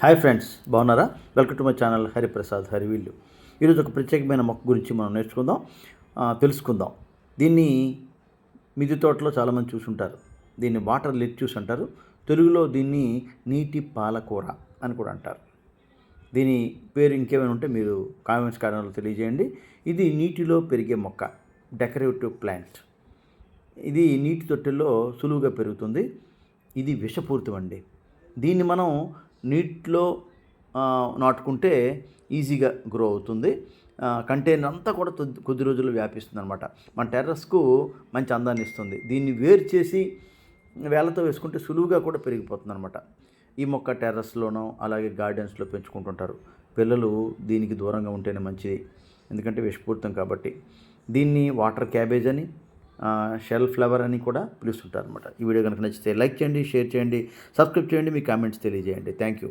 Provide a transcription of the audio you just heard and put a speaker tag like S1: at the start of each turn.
S1: Hi friends బాగున్నారా? Welcome to my channel Hariprasad హరివీళ్ళు. ఈరోజు ఒక ప్రత్యేకమైన మొక్క గురించి మనం నేర్చుకుందాం తెలుసుకుందాం. దీన్ని మిది తోటలో చాలామంది చూసుంటారు. దీన్ని వాటర్ లెట్యూస్ అంటారు. తెలుగులో దీన్ని నీటి పాలకూర అని కూడా అంటారు. దీని పేరు ఇంకేమైనా ఉంటే మీరు కామెంట్స్ కారణాలు తెలియజేయండి. ఇది నీటిలో పెరిగే మొక్క డెకరేటివ్ ప్లాంట్. ఇది నీటి తొట్టెల్లో సులువుగా పెరుగుతుంది. ఇది విషపూరితం అండి దీన్ని మనం నీటిలో నాటుకుంటే ఈజీగా గ్రో అవుతుంది. కంటైనర్ అంతా కూడా కొద్ది కొద్ది రోజుల్లో వ్యాపిస్తుంది అనమాట మన టెర్రస్కు మంచి అందాన్ని ఇస్తుంది. దీన్ని వేరు చేసి వేలతో వేసుకుంటే సులువుగా కూడా పెరిగిపోతుంది అనమాట ఈ మొక్క టెర్రస్లోనో అలాగే గార్డెన్స్లో పెంచుకుంటుంటారు. పిల్లలు దీనికి దూరంగా ఉంటేనే మంచిది. ఎందుకంటే విషపూరితం కాబట్టి. దీన్ని వాటర్ క్యాబేజ్ అని షెల్ ఫ్లవర్ అని కూడా పిలుస్తుంటారు అనమాట ఈ వీడియో కనుక నచ్చితే లైక్ చేయండి షేర్ చేయండి సబ్స్క్రైబ్ చేయండి మీ కామెంట్స్ తెలియజేయండి. Thank you.